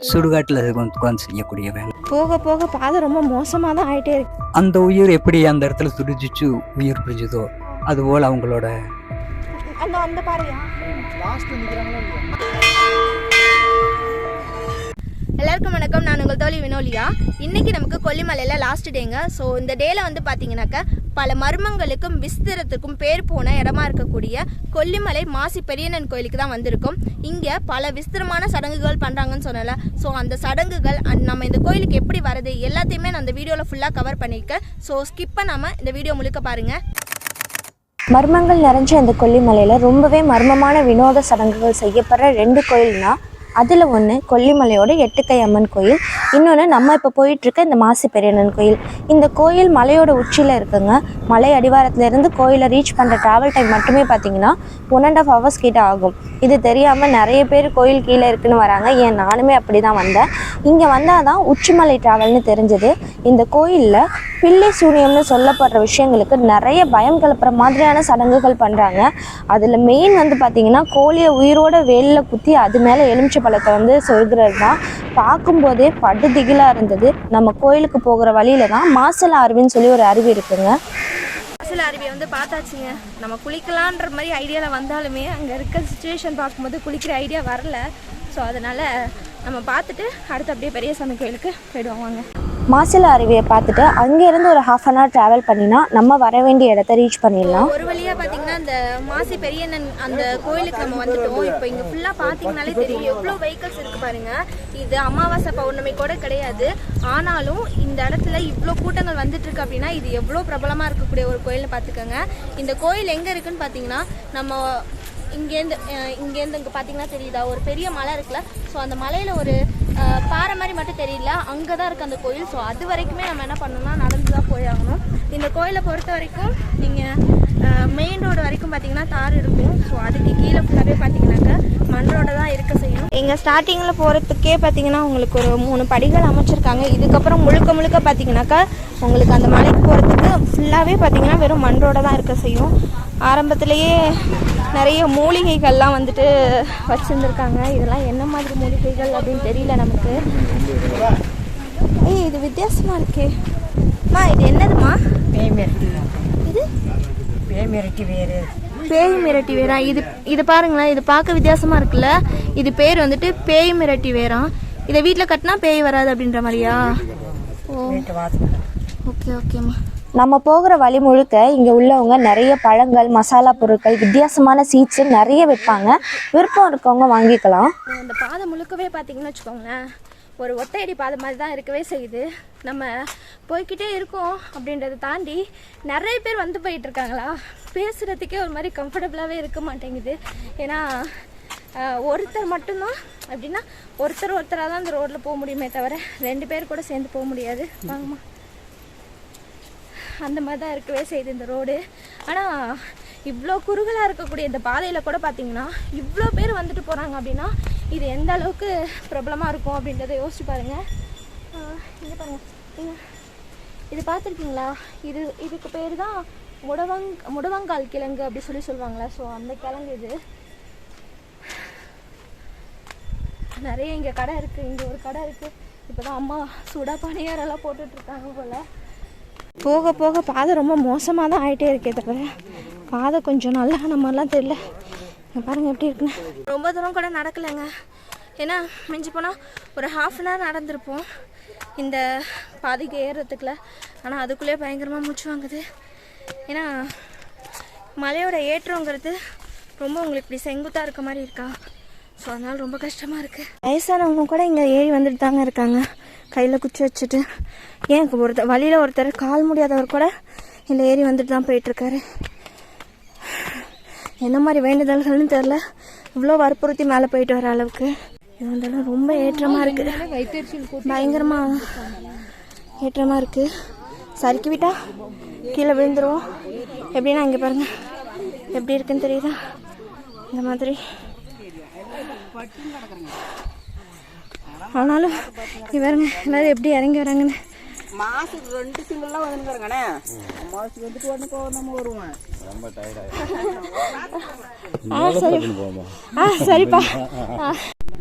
சுடுகாட்டில் உட்காந்து செய்யக்கூடிய வேலை. போக போக பாதை ரொம்ப மோசமாக தான் ஆகிட்டே இருக்கு. அந்த உயிர் எப்படி அந்த இடத்துல துடிச்சிச்சு உயிர் பிரிஞ்சுதோ அதுபோல் அவங்களோட அந்த அந்த பாறையா எல்லாருக்கும் வணக்கம். நான் உங்கள் தோழி வினோலியா. இன்னைக்கு நமக்கு கொல்லிமலையில் லாஸ்ட் டேங்க ஸோ இந்த டேல வந்து பார்த்தீங்கன்னாக்கா பல மர்மங்களுக்கும் விஸ்திரத்துக்கும் பேர் போன இடமா இருக்கக்கூடிய கொல்லிமலை மாசி பெரியண்ணன் கோயிலுக்கு தான் வந்திருக்கோம். இங்கே பல விஸ்திரமான சடங்குகள் பண்ணுறாங்கன்னு சொன்னல ஸோ அந்த சடங்குகள் அண்ட் நம்ம இந்த கோயிலுக்கு எப்படி வருது எல்லாத்தையுமே நான் அந்த வீடியோவில் ஃபுல்லாக கவர் பண்ணியிருக்கேன். ஸோ ஸ்கிப் பண்ணாமல் இந்த வீடியோ முழுக்க பாருங்கள் மர்மங்கள் நிறைஞ்ச இந்த கொல்லிமலையில் ரொம்பவே மர்மமான வினோத சடங்குகள் செய்யப்படுற ரெண்டு கோயில்னா அதில் ஒன்று கொல்லிமலையோட எட்டுக்கை அம்மன் கோயில். இன்னொன்று நம்ம இப்போ போயிட்டுருக்க இந்த மாசி பெரியண்ணன் கோயில். இந்த கோயில் மலையோட உச்சியில் இருக்குங்க. மலை அடிவாரத்துலேருந்து கோயிலை ரீச் பண்ணுற ட்ராவல் டைம் மட்டுமே பார்த்தீங்கன்னா ஒன் அண்ட் ஆஃப் ஹவர்ஸ் கிட்ட ஆகும். இது தெரியாமல் நிறைய பேர் கோயில் கீழே இருக்குன்னு வராங்க. ஏன்? நானுமே அப்படி தான் வந்தேன். இங்கே வந்தால் தான் உச்சிமலை ட்ராவல்னு தெரிஞ்சது. இந்த கோயிலில் பில்லி சூனியம்னு சொல்லப்படுற விஷயங்களுக்கு நிறைய பயம் கிளப்புற மாதிரியான சடங்குகள் பண்ணுறாங்க அதில் மெயின் வந்து பார்த்திங்கன்னா கோழியை உயிரோட வேலில் குத்தி அது மேலே எலுமிச்சை பழத்தை வந்து சொல்கிறது தான் பார்க்கும்போதே படு திகிலாக இருந்தது. நம்ம கோயிலுக்கு போகிற வழியில தான் மாசல அருவின்னு சொல்லி ஒரு அருவி இருக்குங்க. மாசல அருவியை வந்து பார்த்தாச்சுங்க. நம்ம குளிக்கலான்ற மாதிரி ஐடியாவில் வந்தாலுமே அங்கே இருக்க சுச்சுவேஷன் பார்க்கும்போது குளிக்கிற ஐடியா வரல. ஸோ அதனால் நம்ம பார்த்துட்டு அடுத்து அப்படியே பெரியசாமி கோயிலுக்கு போயிடுவோம் வாங்க. மாசில அருவியை பார்த்துட்டு அங்கேருந்து ஒரு ஹாஃப் அன் ஹவர் ட்ராவல் பண்ணினா நம்ம வர வேண்டிய இடத்த ரீச் பண்ணிடலாம். ஒரு வழியாக பார்த்தீங்கன்னா அந்த மாசி பெரியண்ணன் அந்த கோயிலுக்கு நம்ம வந்துட்டோம். இப்போ இங்கே ஃபுல்லாக பார்த்தீங்கனாலே தெரியும். எவ்வளோ வெஹிக்கல்ஸ் இருக்குது பாருங்க. இது அமாவாசை பௌர்ணமி கூட கிடையாது. ஆனாலும் இந்த இடத்துல இவ்வளோ கூட்டங்கள் வந்துட்டு இருக்கு அப்படின்னா இது எவ்வளோ பிரபலமாக இருக்கக்கூடிய ஒரு கோயில்னு பார்த்துக்கோங்க. இந்த கோயில் எங்கே இருக்குன்னு பார்த்தீங்கன்னா நம்ம இங்கேருந்து இங்கேருந்து இங்கே பார்த்தீங்கன்னா தெரியுதா? ஒரு பெரிய மலை இருக்குல்ல. ஸோ அந்த மலையில் ஒரு பாறை மாதிரி மட்டும் தெரியல அங்கே தான் இருக்குது அந்த கோயில். ஸோ அது வரைக்குமே நம்ம என்ன பண்ணணும்னா நடந்து தான் போயாகணும் இந்த கோயிலை பொறுத்த வரைக்கும் நீங்கள் மெயின் ரோடு வரைக்கும் பார்த்தீங்கன்னா தார் இருக்கும். ஸோ அதுக்கு கீழே ஃபுல்லாகவே பார்த்தீங்கன்னாக்கா மண் ரோட தான் இருக்க செய்யும். எங்கள் ஸ்டார்டிங்கில் போகிறதுக்கே பார்த்தீங்கன்னா உங்களுக்கு ஒரு மூணு படிகள் அமைச்சிருக்காங்க. இதுக்கப்புறம் முழுக்க முழுக்க பார்த்தீங்கன்னாக்கா உங்களுக்கு அந்த மலைக்கு போகிறதுக்கு ஃபுல்லாகவே பார்த்தீங்கன்னா வெறும் மண் ரோட தான் இருக்க செய்யும். ஆரம்பத்திலேயே நிறைய மூலிகைகள்லாம் வந்துட்டு வச்சுருந்துருக்காங்க. இதெல்லாம் என்ன மாதிரி மூலிகைகள் அப்படின்னு தெரியல நமக்கு. ஏய் இது வித்தியாசமா இருக்கே. அம்மா இது என்னதுமா பேய் மிரட்டி இது? பேய் மிரட்டி வேறு. பேய் மிரட்டி வேரா இது இது பாருங்களேன் இது பார்க்க வித்தியாசமா இருக்குல்ல? இது பேர் வந்துட்டு பேய் மிரட்டி வேராம் இதை வீட்டில் கட்டினா பேய் வராது அப்படின்ற மாதிரியா? ஓ. ஓகே ஓகேம்மா நம்ம போகிற வழி முழுக்க இங்கே உள்ளவங்க நிறைய பழங்கள் மசாலா பொருட்கள் வித்தியாசமான சீட்ஸு நிறைய விற்பாங்க. விருப்பம் இருக்கவங்க வாங்கிக்கலாம். இந்த பாதை முழுக்கவே பார்த்தீங்கன்னு வச்சுக்கோங்களேன். ஒரு ஒத்தையடி பாதை மாதிரி தான் இருக்கவே செய்யுது. நம்ம போய்கிட்டே இருக்கோம் அப்படின்றத தாண்டி நிறைய பேர் வந்து போயிட்டு இருக்காங்களா பேசுகிறதுக்கே ஒரு மாதிரி கம்ஃபர்டபுளாகவே இருக்க மாட்டேங்குது. ஏன்னா ஒருத்தர் மட்டும்தான். அப்படின்னா ஒருத்தர் ஒருத்தராக தான் அந்த ரோட்டில் போக முடியுமே தவிர ரெண்டு பேர் கூட சேர்ந்து போக முடியாது. வாங்கம்மா. அந்த மாதிரி தான் இருக்கவே செய்யுது இந்த ரோடு ஆனால் இவ்வளோ குறுகலாக இருக்கக்கூடிய இந்த பாதையில் கூட பார்த்தீங்கன்னா இவ்வளோ பேர் வந்துட்டு போகிறாங்க அப்படின்னா இது எந்த அளவுக்கு பிரபலமாக இருக்கும் அப்படின்றத யோசிச்சு பாருங்கள் இங்கே பாருங்கள் இது பார்த்துருக்கீங்களா? இது இதுக்கு பேர் தான் முடவங் முடவங்கால் கிழங்கு அப்படி சொல்லி சொல்லுவாங்களா ஸோ அந்த கிழங்கு இது. நிறைய இங்கே கடை இருக்குது இங்கே ஒரு கடை இருக்குது இப்போ தான் அம்மா சுடா பணியாரெல்லாம் போட்டுட்ருக்காங்க போல். போக போக பாதை ரொம்ப மோசமாக தான் ஆகிட்டே இருக்கே தவிர பாதை கொஞ்சம் நல்லா ஆன மாதிரிலாம் தெரியல. இங்க பாருங்க எப்படி இருக்குன்னு. ரொம்ப தூரம் கூட நடக்கலைங்க. ஏன்னா மிஞ்சி போனால் ஒரு ஹாஃப் அன் ஹவர் நடந்திருப்போம். இந்த பாதைக்கு ஏறுறதுக்குள்ள. ஆனால் அதுக்குள்ளேயே பயங்கரமாக மூச்சு வாங்குது. ஏன்னா மலையோட ஏற்றங்கிறது ரொம்ப உங்களுக்கு இப்படி செங்குத்தாக இருக்க மாதிரி இருக்கா? ஸோ அதனால் ரொம்ப கஷ்டமாக இருக்குது வயசானவங்க கூட இங்கே ஏறி வந்துட்டு தாங்க இருக்காங்க. கையில் குச்சி வச்சுட்டு. ஏன் ஒருத்தர் வழியில் ஒருத்தர் கால் முடியாதவர் கூட இதில் ஏறி வந்துட்டு தான் போயிட்டுருக்காரு என்ன மாதிரி வேண்டுதல்கள்னு தெரில இவ்வளோ வற்புறுத்தி மேலே போயிட்டு வர அளவுக்கு. இது வந்தாலும் ரொம்ப ஏற்றமாக இருக்குது பயங்கரமாக ஏற்றமாக இருக்குது சறுக்கி விட்டா கீழே விழுந்துருவோம். எப்படின்னா இங்கே பாருங்கள் எப்படி இருக்குன்னு தெரியுதா? இந்த மாதிரி. ஆனாலும் இவருங்க எல்லோரும் எப்படி இறங்கி வராங்கன்னு மாசத்துக்கு ரெண்டு சிங்கிள்லாம் வந்துருக்காங்கண்ணே மாசத்துக்கு வந்துட்டு உடனே போக நம்ம வருவேன் ஆ சரி. ஆ சரிப்பா. ஆ.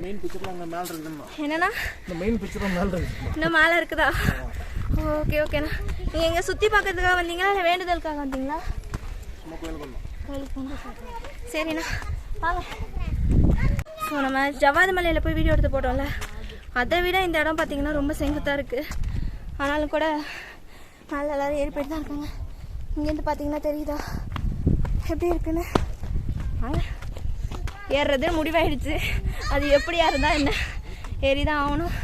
மெயின் பிக்சர்ல அங்கே மேலே இருக்குதுமா என்னண்ணா? இந்த மெயின் பிக்சர்ல மேலே இருக்குதுமா இன்னும் மேலே இருக்குதா? ஓகே ஓகேண்ணா. நீங்கள் எங்கே சுற்றி பார்க்கறதுக்காக வந்தீங்களா? இல்லை வேண்டுதலுக்காக வந்தீங்களா? சும்மா கோயிலுக்கு வந்தோம். கோயிலுக்கு வந்து சரிண்ணா. வாங்க. ஸோ நம்ம ஜவாது மலையில் போய் வீடியோ எடுத்து போட்டோம்ல. அதை விட இந்த இடம் பார்த்தீங்கன்னா ரொம்ப செங்குத்தாக இருக்குது ஆனாலும் கூட மேலே எல்லோரும் ஏறி போயிட்டு தான் இருக்காங்க. இங்கேருந்து பார்த்தீங்கன்னா தெரியுதா? எப்படி இருக்குன்னு? ஏறுறது முடிவாயிடுச்சு. அது எப்படியா இருந்தால் என்ன? ஏறி தான் ஆகணும்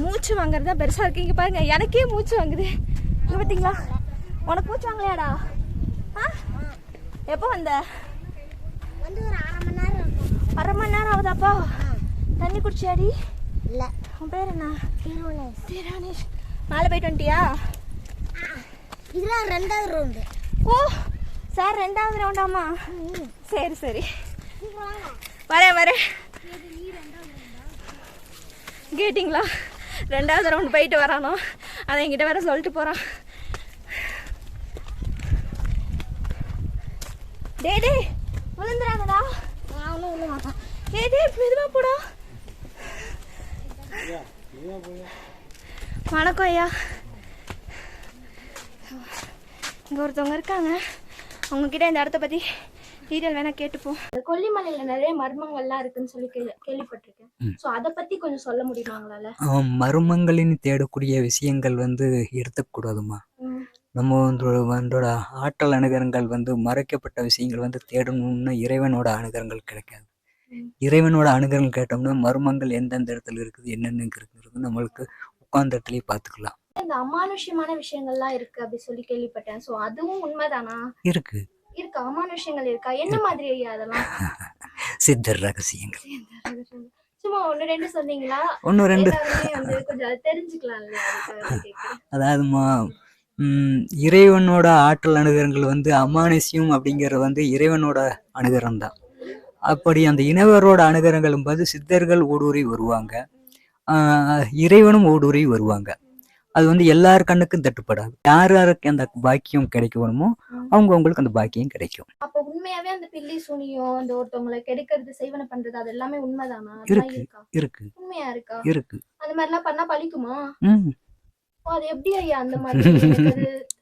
மூச்சு வாங்குறது தான் பெருசாக இருக்கு. இங்கே பாருங்க எனக்கே மூச்சு வாங்குது. இங்கே பார்த்தீங்களா? உனக்கு மூச்சு வாங்கலையாடா? ஆ? எப்போ வந்த? வந்து ஒரு அரை மணி நேரம் இருக்கும். அரை மணி நேரம் ஆகுதாப்பா? தண்ணி குடிச்சியாடி? இல்லை. உன் பேர் என்ன? திருவண்ணாமலை. திரானேஷ் மேலே போயிட்டு வந்துட்டியா? இதெல்லாம் ரெண்டாவது ரவுண்டு ஓ சார் ரெண்டாவது ரவுண்டாமா சரி சரி. வரேன் வரேன். கேட்டிங்களா? ரெண்டாவது ரவுண்ட் போயிட்டு வரானோ? அதை என்கிட்ட வேற சொல்லிட்டு போகிறான் டே டே விழுந்துடாதடா. அவனும் ஒன்று மாட்டான் டே டே மெதுவா போடா. வணக்கம் ஐயா. இங்கே ஒருத்தவங்க இருக்காங்க. அவங்கக்கிட்ட இந்த இடத்த பற்றி டீட்டெயில் வேணால் கேட்டுப்போம். கொல்லிமலையில் நிறைய மர்மங்கள்லாம் இருக்குன்னு சொல்லி கேள்வி கேள்விப்பட்டிருக்கேன். ஸோ அதை பற்றி கொஞ்சம் சொல்ல ஆம், மர்மங்களின் தேடக்கூடிய விஷயங்கள் வந்து எடுத்துக்கூடாதுமா. ம். நம்ம வந்து வந்தோட ஆற்றல் அணுகரங்கள் வந்து மறைக்கப்பட்ட விஷயங்கள் வந்து தேடணும்னா இறைவனோட அணுகரங்கள் கிடைக்காது. இறைவனோட அணுகரங்கள் கேட்டோம்னா மர்மங்கள் எந்தெந்த இடத்துல இருக்குது என்னென்ன இருக்குங்கிறது நம்மளுக்கு உட்கார்ந்த இடத்துலயே பார்த்துக்கலாம் இந்த அமானுஷ்யமான விஷயங்கள்லாம் இருக்கு அப்படி சொல்லி கேள்விப்பட்டேன். ஸோ அதுவும் உண்மைதானா? இருக்கு. இருக்கு. அமானுஷ்யங்கள் இருக்கா? என்ன மாதிரி ஐயா அதெல்லாம்? சித்தர் ரகசியங்கள். சும்மா ஒன்று ரெண்டு சொன்னீங்களா? ஒன்று ரெண்டு. கொஞ்சம் அதை தெரிஞ்சுக்கலாம் இல்லையா அதுக்காக தான் கேட்கிறேன். அதாவதுமா இறைவனோட ஆற்றல் அணுகரங்கள் வந்து அமானுஷ்யம் அப்படிங்கிறது வந்து இறைவனோட அணுகரம் தான் அப்படி அந்த இனவரோட அணுகரங்களும் போது சித்தர்கள் ஊடுருவி வருவாங்க. இறைவனும் ஊடுருவி வருவாங்க. அது வந்து எல்லார் கண்ணுக்கும் தட்டுப்படாது. யார் யாருக்கு அந்த பாக்கியம் கிடைக்கணுமோ அவங்க அவங்களுக்கு அந்த பாக்கியம் கிடைக்கும். அப்போ உண்மையாவே அந்த பில்லி சுனியம் அந்த ஒருத்தவங்களை கெடுக்கிறது செய்வன பண்றது அது எல்லாமே உண்மைதானா? இருக்கு. இருக்கா? உண்மையா இருக்கா? இருக்கு. அந்த மாதிரிலாம் பண்ணா பழிக்குமா? அது எப்படி ஐயா அந்த மாதிரி?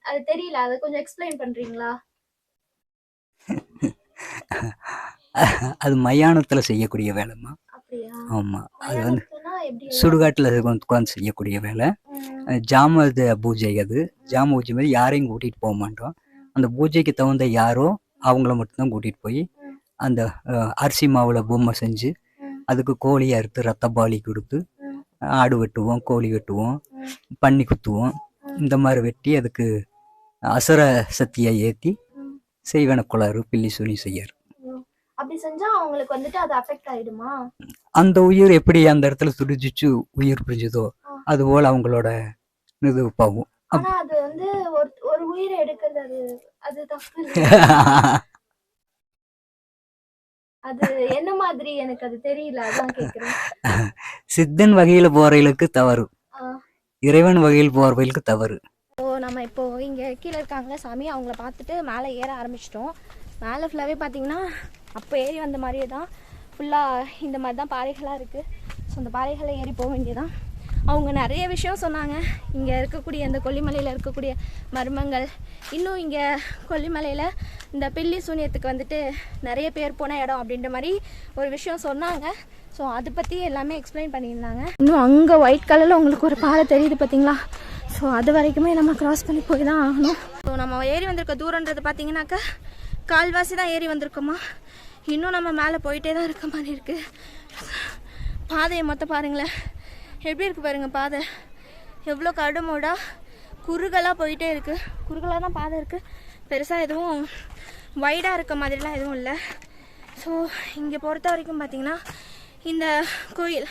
அது தெரியல. அதை கொஞ்சம் எக்ஸ்பிளைன் பண்றீங்களா? அது மயானத்துல செய்யக்கூடிய வேலைம்மா அப்படியா? ஆமா. அது வந்து? சுடுகாட்டில் உட்காந்து செய்யக்கூடிய வேலை. ஜாம பூஜை அது. ஜாம பூஜை மாதிரி யாரையும் கூட்டிகிட்டு போக மாட்டோம். அந்த பூஜைக்கு தகுந்த யாரோ அவங்கள மட்டும்தான் கூட்டிகிட்டு போய் அந்த அரிசி மாவில் பொம்மை செஞ்சு. அதுக்கு கோழி அறுத்து ரத்த பாலி கொடுத்து. ஆடு வெட்டுவோம் கோழி வெட்டுவோம் பன்னி குத்துவோம். இந்த மாதிரி வெட்டி அதுக்கு அசர சக்தியை ஏற்றி. செய்வன குளறு பில்லி சுனி செய்யார் அப்படி செஞ்சா அவங்களுக்கு வந்துட்டு அது அஃபெக்ட் ஆயிடுமா? அந்த உயிர் எப்படி அந்த இடத்துல துடிச்சிச்சு உயிர் பிரிஞ்சுதோ அதுபோல் அவங்களோட இது போகும். ஆனா அது வந்து ஒரு ஒரு உயிரை எடுக்கிறது அது அது தப்பு. அது என்ன மாதிரி எனக்கு அது தெரியல அதான் கேக்குறேன். சித்தன் வகையில் போறவங்களுக்கு தவறு. இறைவன் வகையில் போறவங்களுக்கு தவறு. ஸோ நம்ம இப்போ இங்கே கீழே இருக்காங்க சாமி. அவங்கள பார்த்துட்டு மேலே ஏற ஆரம்பிச்சிட்டோம். மேலே ஃபுல்லாகவே பார்த்தீங்கன்னா அப்போ ஏறி வந்த மாதிரியே தான். ஃபுல்லாக இந்த மாதிரி தான் பாறைகளாக இருக்குது ஸோ அந்த பாறைகளை ஏறி போக வேண்டியதான் அவங்க நிறைய விஷயம் சொன்னாங்க. இங்கே இருக்கக்கூடிய இந்த கொல்லிமலையில் இருக்கக்கூடிய மர்மங்கள். இன்னும் இங்கே கொல்லிமலையில் இந்த பில்லி சூனியத்துக்கு வந்துட்டு நிறைய பேர் போன இடம் அப்படின்ற மாதிரி ஒரு விஷயம் சொன்னாங்க. ஸோ அதை பற்றி எல்லாமே எக்ஸ்பிளைன் பண்ணியிருந்தாங்க. இன்னும் அங்கே ஒயிட் கலரில் உங்களுக்கு ஒரு பாறை தெரியுது பார்த்தீங்களா ஸோ அது வரைக்குமே நம்ம க்ராஸ் பண்ணி போய் தான் ஆகணும். ஸோ நம்ம ஏறி வந்திருக்க தூரன்றது பார்த்தீங்கன்னாக்கா கால்வாசி தான் ஏறி வந்திருக்கோமா? இன்னும் நம்ம மேலே போயிட்டே தான் இருக்க மாதிரி இருக்குது பாதையை மொத்தம் பாருங்களேன். எப்படி இருக்குது பாருங்கள் பாதை? எவ்வளோ கடுமோடா? குறுகலாக போயிட்டே இருக்குது குறுகலாக தான் பாதை இருக்குது பெருசாக எதுவும் வைடாக இருக்க மாதிரிலாம் எதுவும் இல்லை. ஸோ இங்கே பொறுத்த வரைக்கும் பார்த்தீங்கன்னா இந்த கோயில்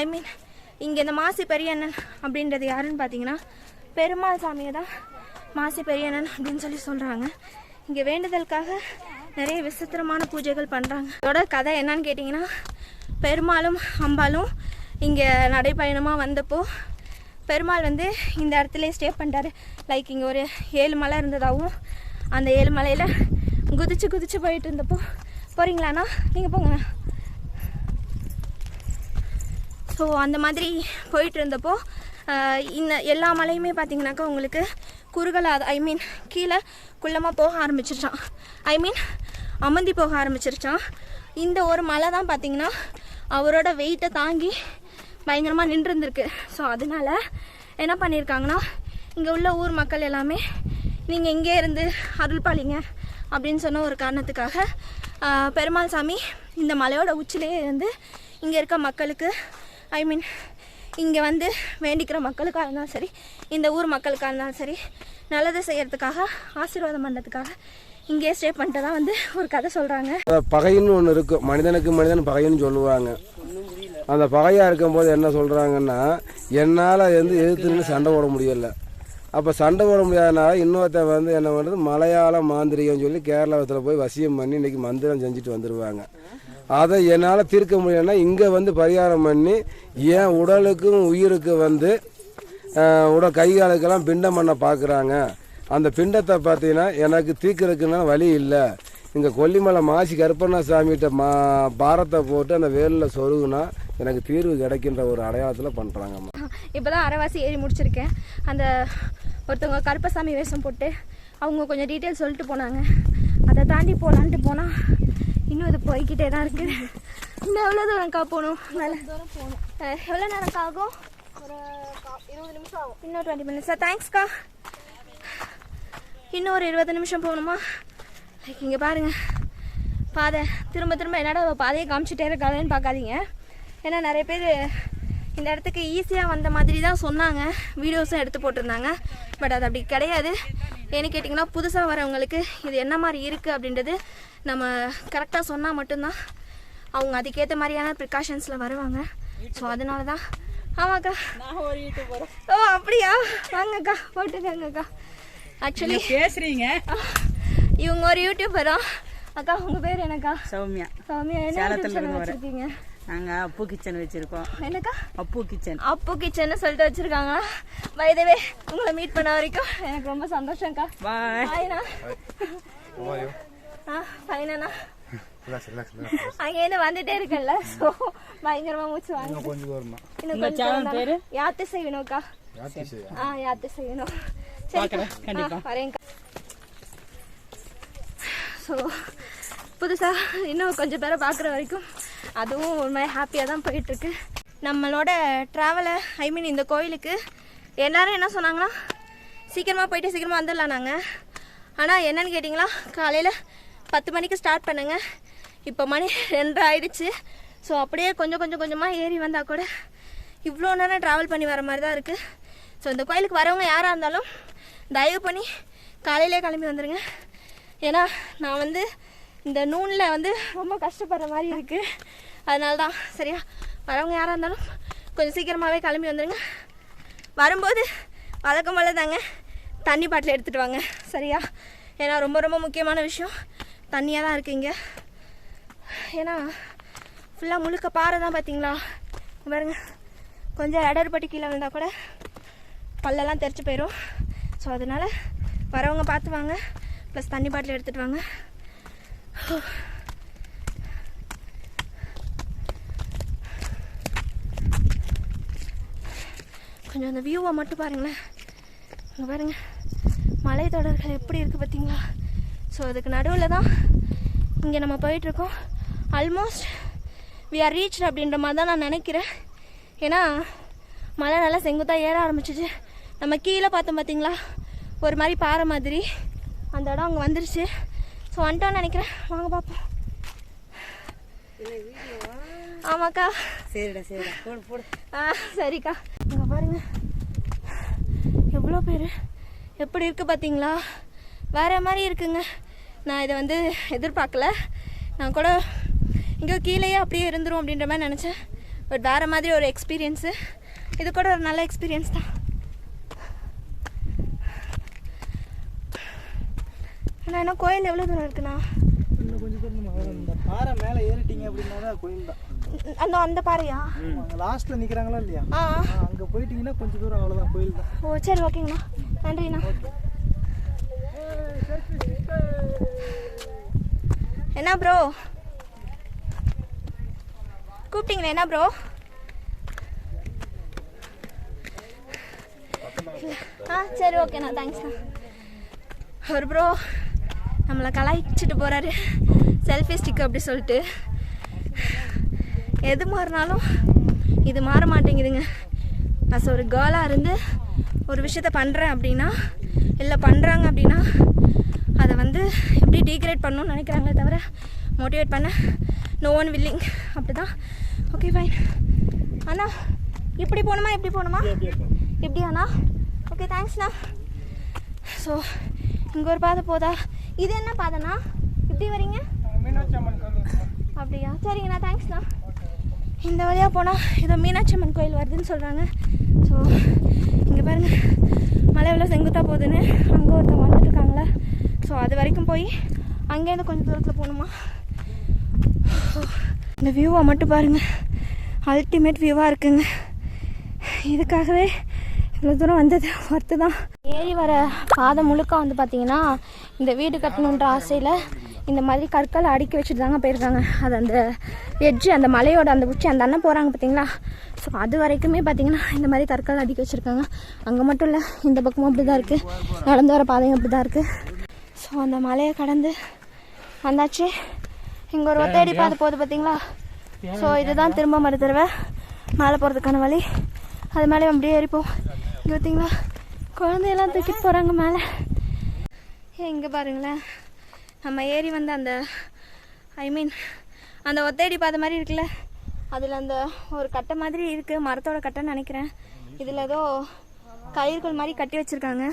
ஐ மீன் இங்கே இந்த மாசி பெரியண்ணன் அப்படின்றது யாருன்னு பார்த்தீங்கன்னா பெருமாள் சாமியை தான் மாசி பெரியண்ணன் அப்படின்னு சொல்லி சொல்கிறாங்க இங்கே வேண்டுதலுக்காக நிறைய விசித்திரமான பூஜைகள் பண்ணுறாங்க இதோட கதை என்னன்னு கேட்டிங்கன்னா பெருமாளும் அம்பாலும் இங்கே நடைப்பயணமாக வந்தப்போ பெருமாள் வந்து இந்த இடத்துல ஸ்டே பண்ணிட்டாரு. லைக் இங்கே ஒரு ஏழு மலை இருந்ததாகவும் அந்த ஏழு மலையில் குதிச்சு குதிச்சு போயிட்டு இருந்தப்போ போகிறீங்களாண்ணா நீங்கள் போங்கண்ணா ஸோ அந்த மாதிரி போயிட்டு இருந்தப்போ இந்த எல்லா மலையுமே பார்த்தீங்கன்னாக்கா உங்களுக்கு குறுகலாக ஐ மீன் கீழே குள்ளமாக போக ஆரம்பிச்சிருச்சான். ஐ மீன் அமர்ந்தி போக ஆரம்பிச்சிருச்சான். இந்த ஒரு மலை தான் பார்த்தீங்கன்னா அவரோட வெயிட்டை தாங்கி பயங்கரமாக நின்றுருந்துருக்கு. ஸோ அதனால என்ன பண்ணியிருக்காங்கன்னா இங்கே உள்ள ஊர் மக்கள் எல்லாமே நீங்கள் இங்கே இருந்து அருள் பாலிங்க அப்படின்னு சொன்ன ஒரு காரணத்துக்காக பெருமாள் சாமி இந்த மலையோட உச்சிலேயே இருந்து இங்கே இருக்க மக்களுக்கு ஐ மீன் இங்கே வந்து வேண்டிக்கிற மக்களுக்காக இருந்தாலும் சரி இந்த ஊர் மக்களுக்காக இருந்தாலும் சரி நல்லது செய்யறதுக்காக ஆசீர்வாதம் பண்ணுறதுக்காக இங்கேயே ஸ்டே பண்ணிட்டு தான் வந்து ஒரு கதை சொல்கிறாங்க பகைன்னு ஒன்று இருக்கும் மனிதனுக்கு மனிதன் பகைன்னு சொல்லுவாங்க. அந்த பகையாக இருக்கும்போது என்ன சொல்கிறாங்கன்னா என்னால் வந்து எதிர்த்து நின்று சண்டை போட முடியலை. அப்போ சண்டை போட முடியாதனால இன்னொருத்தன் வந்து என்ன பண்ணுறது மலையாள மாந்திரிகம் சொல்லி கேரளாவத்தில் போய் வசியம் பண்ணி இன்னைக்கு மந்திரம் செஞ்சுட்டு வந்துடுவாங்க அதை என்னால் தீர்க்க முடியலன்னா இங்கே வந்து பரிகாரம் பண்ணி என் உடலுக்கும் உயிருக்கு வந்து உடல் கை காலுக்கெல்லாம் பிண்டம் பண்ண பார்க்குறாங்க அந்த பிண்டத்தை பார்த்தீங்கன்னா எனக்கு தீர்க்கறதுக்குன்னா வழி இல்லை. இங்கே கொல்லிமலை மாசி கருப்பண்ண சாமிகிட்ட மா பாரத்தை போட்டு அந்த வேலில் சொருகுனா எனக்கு தீர்வு கிடைக்கின்ற ஒரு அடையாளத்தில் பண்ணுறாங்கம்மா இப்போ தான் அரைவாசி ஏறி முடிச்சிருக்கேன். அந்த ஒருத்தவங்க கருப்பசாமி வேஷம் போட்டு அவங்க கொஞ்சம் டீட்டெயில் சொல்லிட்டு போனாங்க. அதை தாண்டி போகலான்ட்டு போனால் இன்னும் இது போய்கிட்டே தான் இருக்குது இன்னும் எவ்வளோ தூரம்க்கா போகணும்? நல்ல தூரம் போகணும் எவ்வளோ நேரம்க்கா ஆகும்? ஒரு இருபது நிமிஷம் ஆகும் இன்னும் டுவெண்ட்டி மினிட்ஸா தேங்க்ஸ்க்கா இன்னும் ஒரு இருபது நிமிஷம் போகணுமா? லைக் இங்கே பாருங்க. பாதை. திரும்ப திரும்ப என்னடா பாதையை காமிச்சிட்டே இருக்காளேன்னு பார்க்காதீங்க. ஏன்னா நிறைய பேர் இந்த இடத்துக்கு ஈஸியாக வந்த மாதிரி தான் சொன்னாங்க. வீடியோஸும் எடுத்து போட்டிருந்தாங்க. பட் அது அப்படி கிடையாது. ஏன்னு கேட்டிங்கன்னா புதுசாக வரவங்களுக்கு இது என்ன மாதிரி இருக்குது அப்படின்றது நம்ம கரெக்டாக சொன்னால் மட்டும்தான் அவங்க அதுக்கேற்ற மாதிரியான ப்ரிகாஷன்ஸில் வருவாங்க. ஸோ அதனால தான் ஆமாக்கா. நான் ஒரு யூடியூபர் ஓ அப்படியா? வாங்கக்கா போட்டுக்கங்கக்கா. ஆக்சுவலி பேசுறீங்க. இவங்க ஒரு யூடியூபரா அக்கா உங்க பேர் என்னக்கா? சௌமியா. சௌமியா என்ன. வச்சிருக்கீங்க? நாங்க அப்பு கிச்சன் வச்சிருக்கோம். என்னக்கா? அப்பு கிச்சன் அப்பு கிச்சன் சொல்லிட்டு வச்சிருக்காங்க. வயதவே உங்களை மீட் பண்ண வரைக்கும் எனக்கு ரொம்ப சந்தோஷம்க்கா. பாய் ஹாய்ண்ணா ஆ ஃபைனா அங்கேருந்து வந்துட்டே இருக்கேன்ல ஸோ பயங்கரமா மூச்சு வாங்க கொஞ்சம் வருமா இன்னும் உங்க கொஞ்சம். பேரு? யாத்து செய்யணும்க்கா ஆ யாத்து செய்யணும். பார்க்கறேன், கண்டிப்பா. ஆ, வரேன்க்கா ஸோ புதுசாக இன்னும் கொஞ்சம் பேரை பார்க்குற வரைக்கும் அதுவும் ஒரு மாதிரி ஹாப்பியாக தான் போயிட்டுருக்கு. நம்மளோட ட்ராவலை ஐ மீன் இந்த கோயிலுக்கு எல்லாரும் என்ன சொன்னாங்கன்னா சீக்கிரமாக போயிட்டு சீக்கிரமாக வந்துடலாம் நாங்கள் ஆனால் என்னன்னு கேட்டிங்களா? காலையில் பத்து மணிக்கு ஸ்டார்ட் பண்ணுங்க. இப்போ மணி ரெண்டரை ஆயிடுச்சு. ஸோ அப்படியே கொஞ்சம் கொஞ்சம் கொஞ்சமாக ஏறி வந்தால் கூட இவ்வளோ நேரம் ட்ராவல் பண்ணி வர மாதிரி தான் இருக்குது ஸோ இந்த கோயிலுக்கு வரவங்க யாராக இருந்தாலும் தயவு பண்ணி காலையிலே கிளம்பி வந்துடுங்க ஏன்னா நான் வந்து இந்த நூனில் வந்து ரொம்ப கஷ்டப்படுற மாதிரி இருக்குது அதனால தான் சரியா? வரவங்க யாராக இருந்தாலும் கொஞ்சம் சீக்கிரமாகவே கிளம்பி வந்துடுங்க வரும்போது வழக்கம் போல தாங்க தண்ணி பாட்டில் எடுத்துகிட்டு வாங்க. சரியா? ஏன்னா ரொம்ப ரொம்ப முக்கியமான விஷயம். தண்ணியாக தான் இருக்குது இங்கே. ஏன்னா ஃபுல்லாக முழுக்க பாறை தான் பார்த்தீங்களா பாருங்க. கொஞ்சம் இடர்பட்டு கீழே விழுந்தா கூட பல்லெல்லாம் தெரிச்சு போயிடும் ஸோ அதனால் வரவங்க பார்த்து வாங்க. ப்ளஸ் தண்ணி பாட்டில் எடுத்துகிட்டு வாங்க. கொஞ்சம் அந்த வியூவை மட்டும் பாருங்களேன். இங்கே பாருங்க. மலை தொடர்கள் எப்படி இருக்குது பார்த்தீங்களா ஸோ அதுக்கு நடுவில் தான் இங்கே நம்ம போயிட்டுருக்கோம். ஆல்மோஸ்ட் வி ஆர் ரீச் அப்படின்ற மாதிரி தான் நான் நினைக்கிறேன். ஏன்னா மலை நல்லா செங்குத்தாக ஏற ஆரம்பிச்சிச்சு. நம்ம கீழே பார்த்தோம் பார்த்தீங்களா ஒரு மாதிரி பாறை மாதிரி. அந்த இடம் அங்கே வந்துருச்சு. ஸோ வந்துட்டோம்னு நினைக்கிறேன். வாங்க பார்ப்போம். ஆமாக்கா. சரிடா சரிடா. போடு போடு. ஆ சரிக்கா. இங்கே பாருங்க. எவ்வளோ பேர்? எப்படி இருக்கு பார்த்தீங்களா வேற மாதிரி இருக்குங்க. நான் இதை வந்து எதிர்பார்க்கல. நான் கூட இங்கே கீழேயே அப்படியே இருந்துரும் அப்படின்ற மாதிரி நினச்சேன். பட் வேற மாதிரி ஒரு எக்ஸ்பீரியன்ஸு இது கூட ஒரு நல்ல எக்ஸ்பீரியன்ஸ் தான். ஆனால் என்ன கோயில் எவ்வளோ தூரம் இருக்குண்ணா? பாறை மேலே ஏறிட்டீங்க அப்படின்னா கோயில் தான். அந்த அந்த பாறையா? அங்கே லாஸ்ட்டில் நிற்கிறாங்களா இல்லையா? அங்கே போயிட்டீங்கன்னா கொஞ்சம் தூரம் அவ்வளோதான் கோயில் தான். ஓ சரி ஓகேங்கண்ணா நன்றிண்ணா. என்ன ப்ரோ கூப்பிட்டீங்களா என்ன ப்ரோ ஆ சரி ஓகேண்ணா தேங்க்ஸ்ண்ணா ஒரு ப்ரோ நம்மளை கலாய்ச்சிட்டு போகிறாரு செல்ஃபி ஸ்டிக் அப்படி சொல்லிட்டு. எது மாறினாலும் இது மாற மாட்டேங்குதுங்க. அஸ் ஒரு கேர்ளாக இருந்து ஒரு விஷயத்த பண்ணுறேன் அப்படின்னா இல்லை பண்ணுறாங்க அப்படின்னா வந்து எப்படி டீக்ரேட் பண்ணணும்னு நினைக்கிறாங்களே தவிர மோட்டிவேட் பண்ண நோ ஒன் வில்லிங் அப்படி தான் ஓகே ஃபைன் அண்ணா இப்படி போகணுமா? இப்படி போகணுமா? இப்படியாண்ணா ஓகே தேங்க்ஸ்ண்ணா ஸோ இங்கே ஒரு பாதை போதா? இது என்ன பாதைண்ணா? இப்படி வரீங்க? அப்படியா? சரிங்கண்ணா தேங்க்ஸ்ண்ணா இந்த வழியாக போனால் ஏதோ மீனாட்சி அம்மன் கோயில் வருதுன்னு சொல்கிறாங்க ஸோ இங்கே பாருங்க. மலை எவ்வளோ செங்குத்தாக போகுதுன்னு. அங்கே ஒருத்தவங்க வந்துட்டு இருக்காங்களா ஸோ அது வரைக்கும் போய் அங்கேருந்து கொஞ்சம் தூரத்தில் போகணுமா? இந்த வியூவை மட்டும் பாருங்கள் அல்டிமேட் வியூவாக இருக்குங்க. இதுக்காகவே இவ்வளோ தூரம் வந்தது. ஒர்த்து தான் ஏறி வர பாதை முழுக்க வந்து பார்த்தீங்கன்னா இந்த வீடு கட்டணுன்ற ஆசையில் இந்த மாதிரி கற்களை அடுக்கி வச்சுட்டு தாங்க போயிருக்காங்க. அது அந்த எட்ஜு அந்த மலையோட அந்த உச்சி அந்த அண்ணன் போகிறாங்க பார்த்தீங்களா ஸோ அது வரைக்குமே பார்த்தீங்கன்னா இந்த மாதிரி கற்கள் அடுக்கி வச்சுருக்காங்க. அங்கே மட்டும் இல்லை இந்த பக்கமும் அப்படி தான் இருக்குது நடந்து வர பாதையும் அப்படி தான் இருக்குது ஸோ அந்த மலையை கடந்து வந்தாச்சு. இங்கே ஒரு ஒத்தடி பாதை போகுது பார்த்தீங்களா ஸோ இதுதான் திரும்ப மறு தடவை மேலே போகிறதுக்கான வழி. அது மேலே அப்படியே ஏறிப்போம். இங்கே பார்த்தீங்களா குழந்தையெல்லாம் தூக்கிட்டு போகிறாங்க மேலே. இங்கே பாருங்களேன். நம்ம ஏறி வந்த அந்த ஐ மீன் அந்த ஒத்தடி பாதை மாதிரி இருக்குல்ல? அதில் அந்த ஒரு கட்டை மாதிரி இருக்குது மரத்தோட கட்டைன்னு நினைக்கிறேன். இதில் ஏதோ கயிறுகள் மாதிரி கட்டி வச்சுருக்காங்க.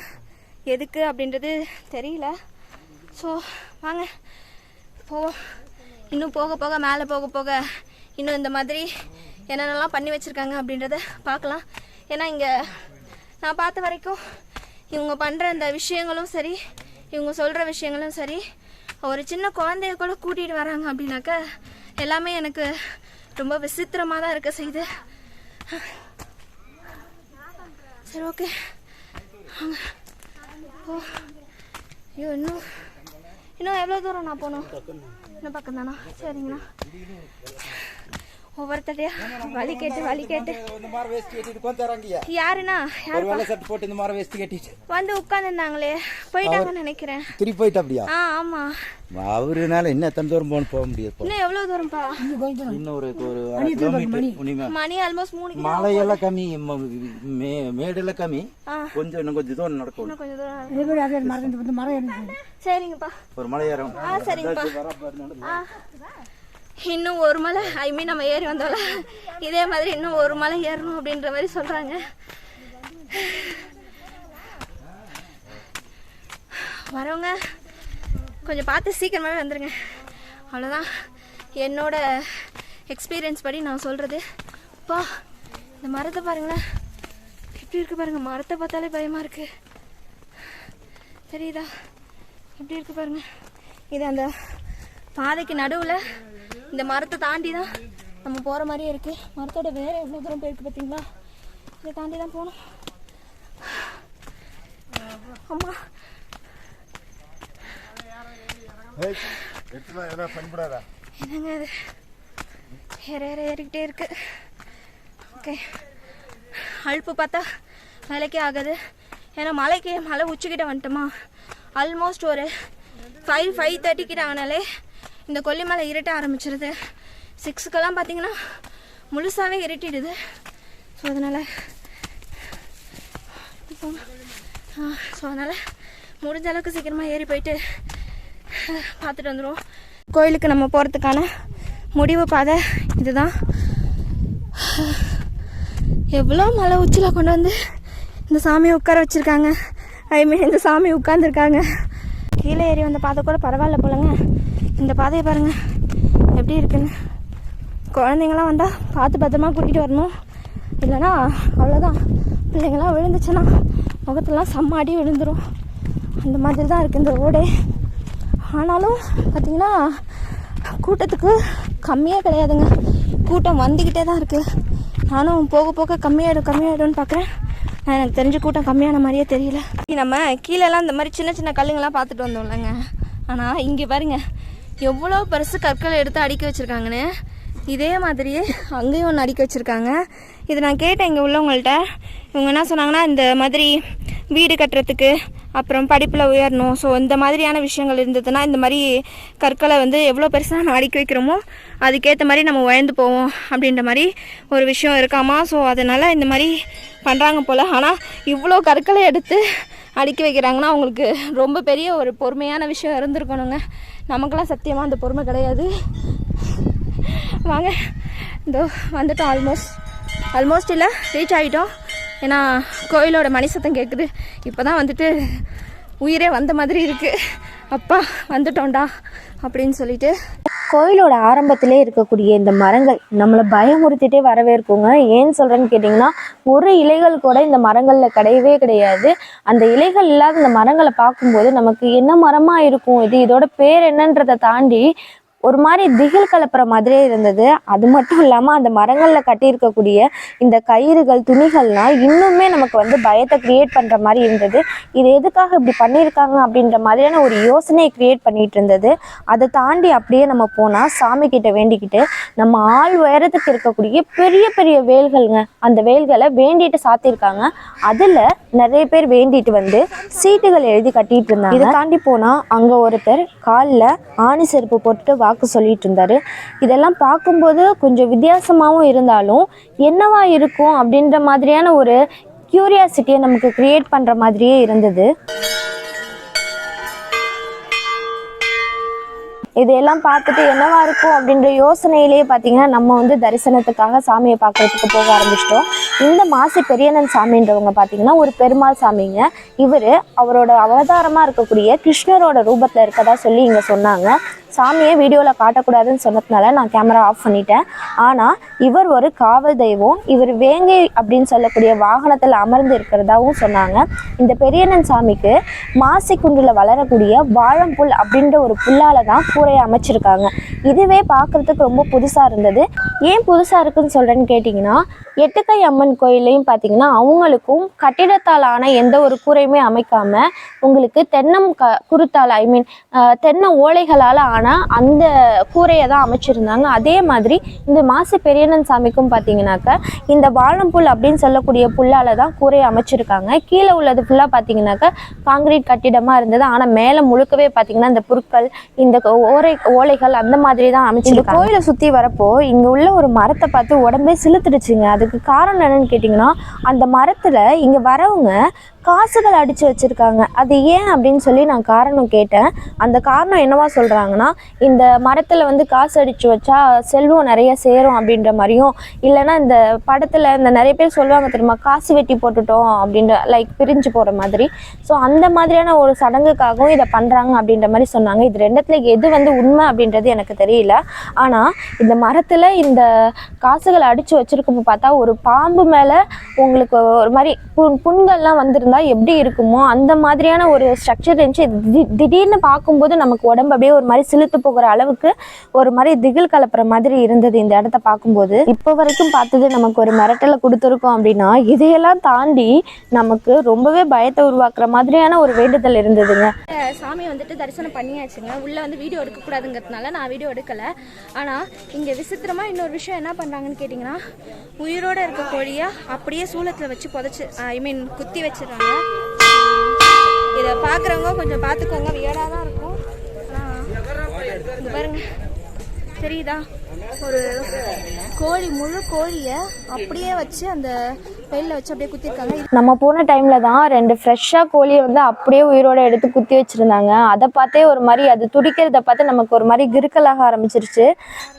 எதுக்கு அப்படின்றது தெரியல. ஸோ வாங்க. போ இன்னும் போக போக மேலே போக போக இன்னும் இந்த மாதிரி என்னென்னலாம் பண்ணி வச்சுருக்காங்க அப்படின்றத பார்க்கலாம். ஏன்னா இங்கே நான் பார்த்த வரைக்கும் இவங்க பண்ணுற இந்த விஷயங்களும் சரி இவங்க சொல்கிற விஷயங்களும் சரி ஒரு சின்ன குழந்தைய கூட கூட்டிகிட்டு வராங்க அப்படின்னாக்க எல்லாமே எனக்கு ரொம்ப விசித்திரமாக தான் இருக்க செய்யுது சரி ஓகே. ஓ ஐயோ இன்னும் இன்னும் எவ்வளோ தூரம் நான் போகணும்? இன்னும் பக்கம் தானா சரிங்கண்ணா. ஒவ்வொருத்தரையா வழி கேட்டு வழி கேட்டு இந்த மாதிரி வேஸ்ட் கட்டிட்டு கொஞ்சம் தராங்கய்யா யாருண்ணா ஒரு யார் வெள்ளை சட்டை போட்டு இந்த மாதிரி வேஸ்ட் கட்டிட்டு. வந்து உட்காந்துருந்தாங்களே போயிட்டாங்கன்னு நினைக்கிறேன். திருப்பி போயிட்டு அப்படியா? ஆ ஆமா. அவருனால எத்தனை தூரம் போகணும் போக முடியாது இன்னும் எவ்வளவு தூரம்ப்பா? இன்னும் ஒரு மணி. ஆல்மோஸ்ட் மூணு மலையெல்லாம் கம்மி மேடெல்லாம் கம்மி. கொஞ்சம் இன்னும் கொஞ்சம் தூரம் நடக்கும். இன்னும் கொஞ்சம் தூரம் சரிங்கப்பா. ஒரு மலை ஏறும். ஆ சரிங்கப்பா. ஆ. இன்னும் ஒரு மலை ஐ மீன் நம்ம ஏறி வந்தோம்ல. இதே மாதிரி இன்னும் ஒரு மலை ஏறணும் அப்படின்ற மாதிரி சொல்கிறாங்க வரவங்க கொஞ்சம் பார்த்து சீக்கிரமாகவே வந்துடுங்க அவ்வளோதான் என்னோட எக்ஸ்பீரியன்ஸ் படி நான் சொல்கிறது அப்பா இந்த மரத்தை பாருங்களேன். எப்படி இருக்குது பாருங்கள் மரத்தை பார்த்தாலே பயமாக இருக்குது தெரியுதா? எப்படி இருக்குது பாருங்கள் இது அந்த பாதைக்கு நடுவில் இந்த மரத்தை தாண்டி தான் நம்ம போகிற மாதிரியே இருக்கு. மரத்தோட வேற எவ்வளோ தூரம் போயிருக்கு பார்த்தீங்களா இதை தாண்டி தான் போகணும். அம்மா. என்னங்க இது? ஏற ஏற ஏறிக்கிட்டே இருக்கு. ஓகே. அழுப்பு பார்த்தா வேலைக்கே ஆகாது. ஏன்னா மலைக்கு மலை உச்சிக்கிட்ட வந்துட்டோமா. ஆல்மோஸ்ட் ஒரு ஃபைவ் ஃபைவ் தேர்ட்டி கிட்ட ஆனாலே இந்த கொல்லிமலை இருட்ட ஆரம்பிச்சிருது. சிக்ஸுக்கெல்லாம் பார்த்தீங்கன்னா முழுசாகவே இருட்டிடுது. ஸோ அதனால் ஸோ அதனால் முடிஞ்ச அளவுக்கு சீக்கிரமாக ஏறி போயிட்டு பார்த்துட்டு வந்துடுவோம் கோயிலுக்கு நம்ம போகிறதுக்கான முடிவு பாதை இதுதான். எவ்வளோ மலை உச்சியில் கொண்டு வந்து இந்த சாமியை உட்கார வச்சுருக்காங்க. ஐ மீன் இந்த சாமி உட்காந்துருக்காங்க கீழே ஏறி வந்த பாதை கூட பரவாயில்ல போலங்க. இந்த பாதையை பாருங்க. எப்படி இருக்குன்னு. குழந்தைங்களாம் வந்தால் பார்த்து பத்திரமா கூட்டிகிட்டு வரணும். இல்லைன்னா அவ்வளோதான் பிள்ளைங்களாம் விழுந்துச்சுன்னா முகத்தெல்லாம் செம்ம அடி அந்த மாதிரி தான் இருக்குது இந்த ரோடே ஆனாலும் பார்த்தீங்கன்னா கூட்டத்துக்கு கம்மியாக கிடையாதுங்க. கூட்டம் வந்துக்கிட்டே தான் இருக்குது நானும் போக போக கம்மியாயிடும் கம்மியாகிடும்னு பார்க்குறேன் எனக்கு தெரிஞ்ச கூட்டம் கம்மியான மாதிரியே தெரியல. நம்ம கீழெல்லாம் இந்த மாதிரி சின்ன சின்ன கல்லுங்கெல்லாம் பார்த்துட்டு வந்தோம் இல்லைங்க ஆனால் இங்கே பாருங்கள் எவ்வளோ பெருசு கற்களை எடுத்து அடுக்கி வச்சுருக்காங்கன்னு? இதே மாதிரியே அங்கேயும் ஒன்று அடுக்கி வச்சுருக்காங்க. இது நான் கேட்டேன் இங்கே உள்ளவங்கள்ட்ட. இவங்க என்ன சொன்னாங்கன்னா இந்த மாதிரி வீடு கட்டுறதுக்கு அப்புறம் படிப்பில் உயரணும். ஸோ இந்த மாதிரியான விஷயங்கள் இருந்ததுன்னா இந்த மாதிரி கற்களை வந்து எவ்வளோ பெருசாக நம்ம அடுக்கி வைக்கிறோமோ அதுக்கேற்ற மாதிரி நம்ம உயர்ந்து போவோம் அப்படின்ற மாதிரி ஒரு விஷயம் இருக்காமா? ஸோ அதனால் இந்த மாதிரி பண்ணுறாங்க போல். ஆனால் இவ்வளோ கற்களை எடுத்து அடுக்கி வைக்கிறாங்கன்னா அவங்களுக்கு ரொம்ப பெரிய ஒரு பொறுமையான விஷயம் இருந்திருக்கணுங்க. நமக்கெல்லாம் சத்தியமாக அந்த பொறுமை கிடையாது. வாங்க. இதோ வந்துட்டோம் ஆல்மோஸ்ட் ஆல்மோஸ்ட் இல்லை ரீச் ஆகிட்டோம் ஏன்னா கோயிலோட மணி சத்தம் கேட்குது இப்போ தான் வந்துட்டு உயிரே வந்த மாதிரி இருக்குது அப்பா வந்துட்டோம்டா அப்படின்னு சொல்லிட்டு கோயிலோட ஆரம்பத்திலே இருக்கக்கூடிய இந்த மரங்கள் நம்மளை பயமுறுத்திட்டே வரவே இருக்குங்க ஏன்னு சொல்கிறேன்னு கேட்டிங்கன்னா ஒரு இலைகள் கூட இந்த மரங்களில் கிடையவே கிடையாது. அந்த இலைகள் இல்லாத இந்த மரங்களை பார்க்கும்போது நமக்கு என்ன மரமாக இருக்கும்? இது இதோட பேர் என்னன்றதை தாண்டி ஒரு மாதிரி திகில் கலப்புற மாதிரியே இருந்தது. அது மட்டும் இல்லாமல் அந்த மரங்களில் கட்டியிருக்கக்கூடிய இந்த கயிறுகள் துணிகள்னால் இன்னுமே நமக்கு வந்து பயத்தை கிரியேட் பண்ணுற மாதிரி இருந்தது. இது எதுக்காக இப்படி பண்ணியிருக்காங்க அப்படின்ற மாதிரியான ஒரு யோசனையை கிரியேட் பண்ணிட்டு இருந்தது. அதை தாண்டி அப்படியே நம்ம போனால் சாமி கிட்ட வேண்டிக்கிட்டு நம்ம ஆள் உயரத்துக்கு இருக்கக்கூடிய பெரிய பெரிய வேல்கள்ங்க. அந்த வேல்களை வேண்டிட்டு சாத்தியிருக்காங்க. அதில் நிறைய பேர் வேண்டிட்டு வந்து சீட்டுகள் எழுதி கட்டிட்டு இருந்தாங்க. இதை தாண்டி போனால் அங்கே ஒருத்தர் காலில் ஆணி செருப்பு போட்டுட்டு வாக்கு சொல்லிட்டு இருந்தாரு இதெல்லாம் பார்க்கும்போது கொஞ்சம் வித்தியாசமாகவும் இருந்தாலும் என்னவா இருக்கும் அப்படின்ற மாதிரியான ஒரு கியூரியாசிட்டியை நமக்கு கிரியேட் பண்ணுற மாதிரியே இருந்தது. இதையெல்லாம் பார்த்துட்டு என்னவா இருக்கும் அப்படின்ற யோசனையிலேயே பார்த்தீங்கன்னா நம்ம வந்து தரிசனத்துக்காக சாமியை பார்க்கறதுக்கு போக ஆரம்பிச்சிட்டோம். இந்த மாசி பெரியண்ணன் சாமின்றவங்க பார்த்தீங்கன்னா ஒரு பெருமாள் சாமிங்க. இவர் அவரோட அவதாரமாக இருக்கக்கூடிய கிருஷ்ணரோட ரூபத்தில் இருக்கதா சொல்லி இங்கே சொன்னாங்க. சாமியை வீடியோவில் காட்டக்கூடாதுன்னு சொன்னதுனால நான் கேமரா ஆஃப் பண்ணிட்டேன். ஆனால் இவர் ஒரு காவல் தெய்வம். இவர் வேங்கை அப்படின்னு சொல்லக்கூடிய வாகனத்தில் அமர்ந்து இருக்கிறதாவும் சொன்னாங்க. இந்த பெரியண்ணன் சாமிக்கு மாசி குன்றில் வளரக்கூடிய வாழம்புல் அப்படின்ற ஒரு புல்லால் தான் கூரையை அமைச்சிருக்காங்க. இதுவே பார்க்குறதுக்கு ரொம்ப புதுசாக இருந்தது. ஏன் புதுசாக இருக்குன்னு சொல்கிறேன்னு கேட்டிங்கன்னா எட்டுக்கை அம்மன் கோயிலையும் பார்த்தீங்கன்னா அவங்களுக்கும் கட்டிடத்தால் ஆன எந்த ஒரு கூரையுமே அமைக்காமல் உங்களுக்கு தென்னம் க குருத்தால் ஐ மீன் தென்னை ஓலைகளால் ஆன அந்த கூரையை தான் அமைச்சிருந்தாங்க. அதே மாதிரி இந்த மாசி பெரியண்ணன் சாமிக்கும் பார்த்தீங்கன்னாக்க இந்த வாழம்புல் அப்படின்னு சொல்லக்கூடிய புல்லால் தான் கூரையை அமைச்சிருக்காங்க. கீழே உள்ளது ஃபுல்லாக பார்த்தீங்கன்னாக்க காங்கிரீட் கட்டிடமாக இருந்தது. ஆனால் மேலே முழுக்கவே பார்த்தீங்கன்னா இந்த புற்கள் இந்த ஓரை ஓலைகள் அந்த மாதிரி தான் அமைச்சிருக்காங்க. கோயிலை சுற்றி வரப்போ இங்கே உள்ள ஒரு மரத்தை பார்த்து உடம்பே சிலுத்துடுச்சுங்க. அதுக்கு காரணம் என்னன்னு கேட்டிங்கன்னா அந்த மரத்தில் இங்கே வரவங்க காசுகள் அடித்து வச்சுருக்காங்க. அது ஏன் அப்படின்னு சொல்லி நான் காரணம் கேட்டேன். அந்த காரணம் என்னவா சொல்கிறாங்கன்னா இந்த மரத்தில் வந்து காசு அடித்து வச்சா செல்வம் நிறைய சேரும் அப்படின்ற மாதிரியும் இல்லைன்னா இந்த படத்தில் இந்த நிறைய பேர் சொல்லுவாங்க தெரியுமா காசு வெட்டி போட்டுட்டோம் அப்படின்ற லைக் பிரிஞ்சு போகிற மாதிரி. ஸோ அந்த மாதிரியான ஒரு சடங்குக்காகவும் இதை பண்ணுறாங்க அப்படின்ற மாதிரி சொன்னாங்க. இது ரெண்டத்தில் எது வந்து உண்மை அப்படின்றது எனக்கு தெரியல. ஆனால் இந்த மரத்தில் இந்த காசுகளை அடித்து வச்சுருக்கப்போ பார்த்தா ஒரு பாம்பு மேலே உங்களுக்கு ஒரு மாதிரி புண் புண்கள்லாம் வந்திருந்தா எப்படி இருக்குமோ அந்த மாதிரியான ஒரு ஸ்ட்ரக்சர் இருந்துச்சு. திடீர்னு பார்க்கும்போது நமக்கு உடம்பு அப்படியே ஒரு மாதிரி சிலுத்து போகிற அளவுக்கு ஒரு மாதிரி திகில் கலப்புற மாதிரி இருந்தது இந்த இடத்த பார்க்கும்போது. இப்போ வரைக்கும் பார்த்தது நமக்கு ஒரு மிரட்டலை கொடுத்துருக்கோம் அப்படின்னா இதையெல்லாம் தாண்டி நமக்கு ரொம்பவே பயத்தை உருவாக்குற மாதிரியான ஒரு வேண்டுதல் இருந்ததுங்க. சாமி வந்துட்டு தரிசனம் பண்ணியாச்சுங்க. உள்ளே வந்து வீடியோ எடுக்கக்கூடாதுங்கிறதுனால நான் வீடியோ எடுக்கலை. ஆனால் இங்கே விசித்திரமாக இன்னொரு விஷயம் என்ன பண்ணுறாங்கன்னு கேட்டிங்கன்னா உயிரோடு இருக்க கோழியாக அப்படியே சூளத்தில் வச்சு புதைச்சி ஐ மீன் குத்தி வச்சிடறாங்க. இதை பார்க்குறவங்க கொஞ்சம் பார்த்துக்கோங்க வியடாக தான் இருக்கும். ஆனால் பாருங்க. தெரியுதா? ஒரு கோழி முழு கோழியை அப்படியே வச்சு அந்த வெயிலில் வச்சு அப்படியே குத்திருக்காங்க. நம்ம போன டைமில் தான் ரெண்டு ஃப்ரெஷ்ஷாக கோழியை வந்து அப்படியே உயிரோட எடுத்து குத்தி வச்சுருந்தாங்க. அதை பார்த்தே ஒரு மாதிரி அது துடிக்கிறத பார்த்து நமக்கு ஒரு மாதிரி கிறுக்கலாக ஆரம்பிச்சிருச்சு.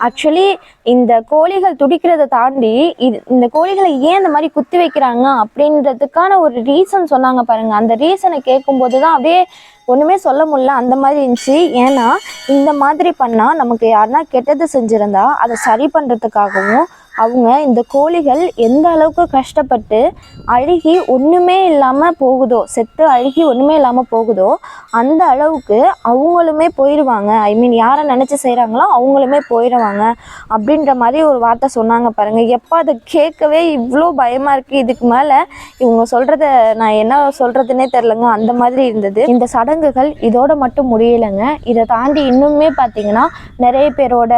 ஆக்சுவலி இந்த கோழிகள் துடிக்கிறத தாண்டி இது இந்த கோழிகளை ஏன் இந்த மாதிரி குத்தி வைக்கிறாங்க அப்படின்றதுக்கான ஒரு ரீசன் சொன்னாங்க பாருங்க. அந்த ரீசனை கேட்கும்போது தான் அப்படியே ஒன்றுமே சொல்ல முடியல. அந்த மாதிரி இருந்துச்சு. ஏன்னா இந்த மாதிரி பண்ணால் நமக்கு யாருன்னா கெட்டது செஞ்சுருந்தா அதை சரி பண்ணுறதுக்காகவும் அவங்க இந்த கோழிகள் எந்த அளவுக்கு கஷ்டப்பட்டு அழுகி ஒன்றுமே இல்லாமல் போகுதோ செத்து அழுகி ஒன்றுமே இல்லாமல் போகுதோ அந்த அளவுக்கு அவங்களுமே போயிடுவாங்க ஐ மீன் யாரை நினச்சி செய்கிறாங்களோ அவங்களுமே போயிடுவாங்க அப்படின்ற மாதிரி ஒரு வார்த்தை சொன்னாங்க பாருங்கள் எப்போ அதை கேட்கவே இவ்வளோ பயமாக இருக்குது இதுக்கு மேலே இவங்க சொல்கிறத நான் என்ன சொல்கிறதுனே தெரிலங்க அந்த மாதிரி இருந்தது. இந்த சடங்குகள் இதோட மட்டும் முடியலைங்க. இதை தாண்டி இன்னுமே பார்த்தீங்கன்னா நிறைய பேரோட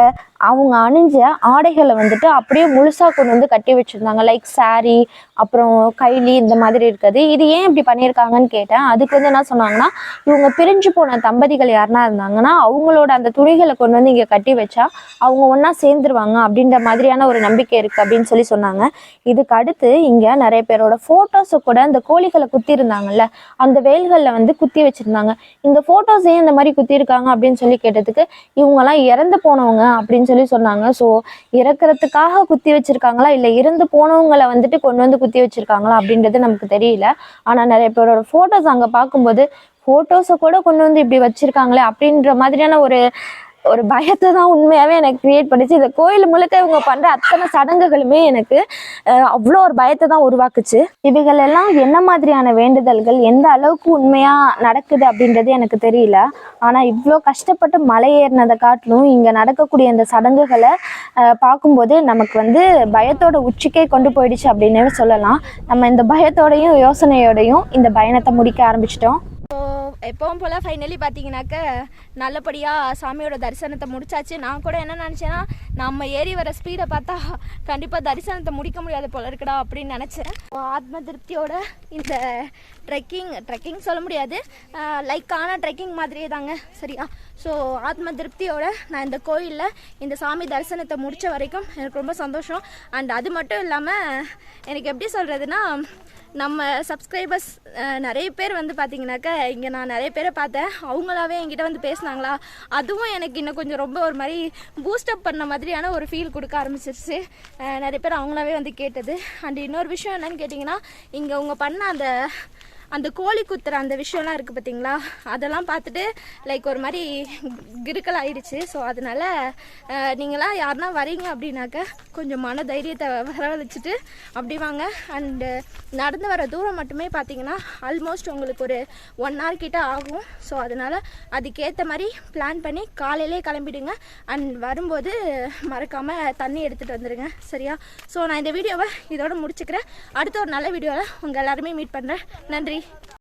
அவங்க அணிஞ்ச ஆடைகளை வந்துட்டு அப்படியே முழுசாக கொண்டு வந்து கட்டி வச்சுருந்தாங்க. லைக் saree அப்புறம் கைலி இந்த மாதிரி இருக்குது. இது ஏன் இப்படி பண்ணியிருக்காங்கன்னு கேட்டேன். அதுக்கு வந்து என்ன சொன்னாங்கன்னா இவங்க பிரிஞ்சு போன தம்பதிகள் யாருனா இருந்தாங்கன்னா அவங்களோட அந்த துணிகளை கொண்டு வந்து இங்கே கட்டி வச்சா அவங்க ஒன்றா சேர்ந்துருவாங்க அப்படின்ற மாதிரியான ஒரு நம்பிக்கை இருக்குது அப்படின்னு சொல்லி சொன்னாங்க. இதுக்கு அடுத்து இங்கே நிறைய பேரோட ஃபோட்டோஸை கூட இந்த கோழிகளை குத்தி இருந்தாங்கல்ல அந்த வேல்களில் வந்து குத்தி வச்சுருந்தாங்க. இந்த ஃபோட்டோஸ் ஏன் இந்த மாதிரி குத்திருக்காங்க அப்படின்னு சொல்லி கேட்டதுக்கு இவங்கெல்லாம் இறந்து போனவங்க அப்படின்னு சொல்லி சொன்னாங்க. ஸோ இறக்குறதுக்காக குத்தி வச்சிருக்காங்களா? இல்லை இறந்து போனவங்களை வந்துட்டு கொண்டு வந்து குத்தி வச்சிருக்காங்களா? அப்படின்றது நமக்கு தெரியல. ஆனால் நிறைய பேரோட ஃபோட்டோஸ் அங்கே பார்க்கும்போது ஃபோட்டோஸை கூட கொண்டு வந்து இப்படி வச்சிருக்காங்களே அப்படின்ற மாதிரியான ஒரு ஒரு பயத்தை தான் உண்மையாகவே எனக்கு கிரியேட் பண்ணிச்சு. இந்த கோயில் முழுக்க இவங்க பண்ணுற அத்தனை சடங்குகளுமே எனக்கு அவ்வளோ ஒரு பயத்தை தான் உருவாக்குச்சு. இவைகள் எல்லாம் என்ன மாதிரியான வேண்டுதல்கள் எந்த அளவுக்கு உண்மையாக நடக்குது அப்படின்றது எனக்கு தெரியல. ஆனால் இவ்வளோ கஷ்டப்பட்டு மலை ஏறினதை காட்டிலும் இங்கே நடக்கக்கூடிய இந்த சடங்குகளை பார்க்கும்போது நமக்கு வந்து பயத்தோட உச்சிக்கே கொண்டு போயிடுச்சு அப்படின்னு சொல்லலாம். நம்ம இந்த பயத்தோடையும் யோசனையோடையும் இந்த பயணத்தை முடிக்க ஆரம்பிச்சிட்டோம். ஸோ எப்பவும் போல் ஃபைனலி பார்த்தீங்கன்னாக்க நல்லபடியாக சாமியோட தரிசனத்தை முடிச்சாச்சு. நான் கூட என்ன நினச்சேன்னா நம்ம ஏறி வர ஸ்பீடை பார்த்தா கண்டிப்பாக தரிசனத்தை முடிக்க முடியாது போல இருக்கடா அப்படின்னு நினச்சேன். ஆத்ம திருப்தியோட இந்த ட்ரெக்கிங் ட்ரெக்கிங் சொல்ல முடியாது. லைக்கான ட்ரெக்கிங் மாதிரியே தாங்க சரியா? ஸோ ஆத்ம திருப்தியோட நான் இந்த கோயிலில் இந்த சாமி தரிசனத்தை முடித்த வரைக்கும் எனக்கு ரொம்ப சந்தோஷம். அண்ட் அது மட்டும் இல்லாமல் எனக்கு எப்படி சொல்கிறதுனா நம்ம சப்ஸ்கிரைபர்ஸ் நிறைய பேர் வந்து பார்த்தீங்கன்னாக்கா இங்கே நான் நிறைய பேரை பார்த்தேன். அவங்களாவே என்கிட்ட வந்து பேசுனாங்களா அதுவும் எனக்கு இன்னும் கொஞ்சம் ரொம்ப ஒரு மாதிரி பூஸ்டப் பண்ண மாதிரியான ஒரு ஃபீல் கொடுக்க ஆரம்பிச்சிருச்சு. நிறைய பேர் அவங்களாவே வந்து கேட்டது. அண்ட் இன்னொரு விஷயம் என்னன்னு கேட்டிங்கன்னா இங்கே அவங்க பண்ண அந்த அந்த கோழி குத்துற அந்த விஷயம்லாம் இருக்குது பார்த்தீங்களா அதெல்லாம் பார்த்துட்டு லைக் ஒரு மாதிரி கிருக்கல் ஆயிடுச்சு ஸோ அதனால நீங்களாம் யாருன்னா வரீங்க அப்படின்னாக்க கொஞ்சம் மன தைரியத்தை வரவழைச்சிட்டு அப்படி வாங்க. அண்டு நடந்து வர தூரம் மட்டுமே பார்த்தீங்கன்னா ஆல்மோஸ்ட் உங்களுக்கு ஒரு ஒன் ஹவர் கிட்ட ஆகும். ஸோ அதனால் அதுக்கேற்ற மாதிரி பிளான் பண்ணி காலையிலே கிளம்பிடுங்க. அண்ட் வரும்போது மறக்காமல் தண்ணி எடுத்துகிட்டு வந்துடுங்க சரியா? ஸோ நான் இந்த வீடியோவை இதோட முடிச்சுக்கிறேன். அடுத்த ஒரு நல்ல வீடியோவில் உங்கள் எல்லாருமே மீட் பண்ணுறேன் நன்றி. Bye.